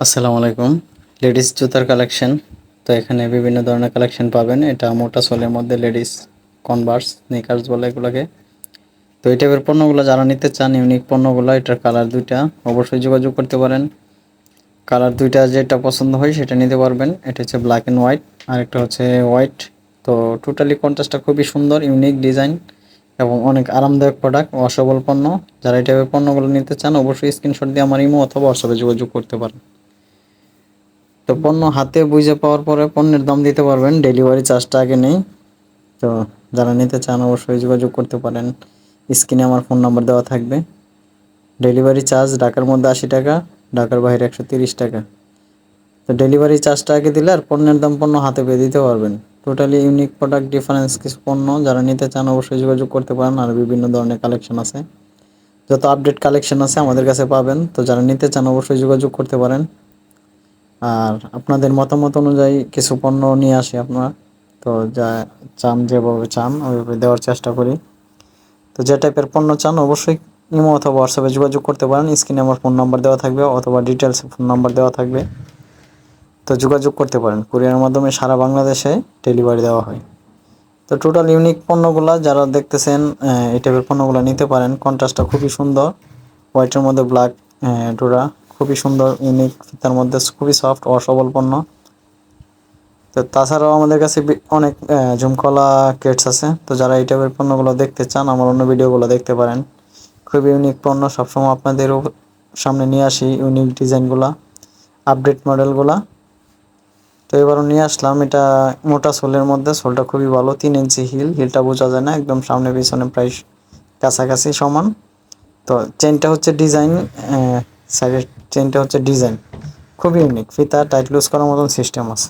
আসসালামু আলাইকুম। লেডিস জুতার কালেকশন। তো এখানে বিভিন্ন ধরনের কালেকশন পাবেন। এটা মোটা সোলের মধ্যে লেডিস কনভার্স নিকার্স বলে এগুলোকে। তো এই টাইপের পণ্যগুলো যারা নিতে চান, ইউনিক পণ্যগুলো, এটার কালার দুইটা, অবশ্যই যোগাযোগ করতে পারেন। কালার দুইটা যেটা পছন্দ হয় সেটা নিতে পারবেন। এটা হচ্ছে ব্ল্যাক অ্যান্ড হোয়াইট আর একটা হচ্ছে হোয়াইট তো টোটালি কন্ট্রাস্টটা খুবই সুন্দর ইউনিক ডিজাইন এবং অনেক আরামদায়ক প্রোডাক্ট অসবল পণ্য। যারা এই টাইপের পণ্যগুলো নিতে চান, অবশ্যই স্ক্রিনশট দিয়ে আমার ইমো অথবা হোয়াটসঅ্যাপে যোগাযোগ করতে পারেন। তো পণ্য হাতে বুঝে পাওয়ার পরে পণ্যের দাম দিতে পারবেন ডেলিভারি চার্জটা আগে নেই। তো যারা নিতে চান অবশ্যই যোগাযোগ করতে পারেন। স্ক্রিনে আমার ফোন নাম্বার দেওয়া থাকবে। ডেলিভারি চার্জ ঢাকার মধ্যে আশি টাকা, ঢাকার বাইরে একশো তিরিশ টাকা। তো ডেলিভারি চার্জটা আগে দিলে আর পণ্যের দাম পণ্য হাতে পেয়ে দিতে পারবেন। টোটালি ইউনিক প্রোডাক্ট ডিফারেন্স কিছু পণ্য, যারা নিতে চান অবশ্যই যোগাযোগ করতে পারেন। আর বিভিন্ন ধরনের কালেকশন আছে। যত আপডেট কালেকশন আছে আমাদের কাছে পাবেন। তো যারা নিতে চান অবশ্যই যোগাযোগ করতে পারেন। আর আপনাদের মতামত অনুযায়ী কিছু পণ্য নিয়ে আসি আপনারা। তো যা চান যেভাবে চান ওইভাবে দেওয়ার চেষ্টা করি। তো যে টাইপের পণ্য চান অবশ্যই ইমো অথবা হোয়াটসঅ্যাপে যোগাযোগ করতে পারেন। স্ক্রিনে আমার ফোন নাম্বার দেওয়া থাকবে অথবা ডিটেলস ফোন নাম্বার দেওয়া থাকবে। তো যোগাযোগ করতে পারেন। কুরিয়ার মাধ্যমে সারা বাংলাদেশে ডেলিভারি দেওয়া হয়। তো টোটাল ইউনিক পণ্যগুলো যারা দেখতেছেন এই টাইপের পণ্যগুলো নিতে পারেন। কন্ট্রাস্টটা খুবই সুন্দর। হোয়াইটের মধ্যে ব্ল্যাক ডোরা খুবই সুন্দর ইউনিক ফিতার মধ্যে খুবই সফট অসবল পণ্য তো তাছাড়াও আমাদের কাছে অনেক ঝুমকলা কেটস আছে। তো যারা এই টাইপের পণ্যগুলো দেখতে চান, আমার অন্য ভিডিওগুলো দেখতে পারেন। খুবই ইউনিক পণ্য, সবসময় আপনাদের সামনে নিয়ে আসি ইউনিক ডিজাইনগুলো আপডেট মডেলগুলা তো এবারও নিয়ে আসলাম, এটা মোটা সোলের মধ্যে, সোলটা খুবই ভালো, তিন ইঞ্চি হিল হিলটা বোঝা যায় না, একদম সামনে পিছনে প্রায় কাছাকাছি সমান। তো চেনটা হচ্ছে ডিজাইন সাইডের চেনটা হচ্ছে ডিজাইন খুবই ইউনিক ফিতা টাইট লুজ করার মতন সিস্টেম আছে।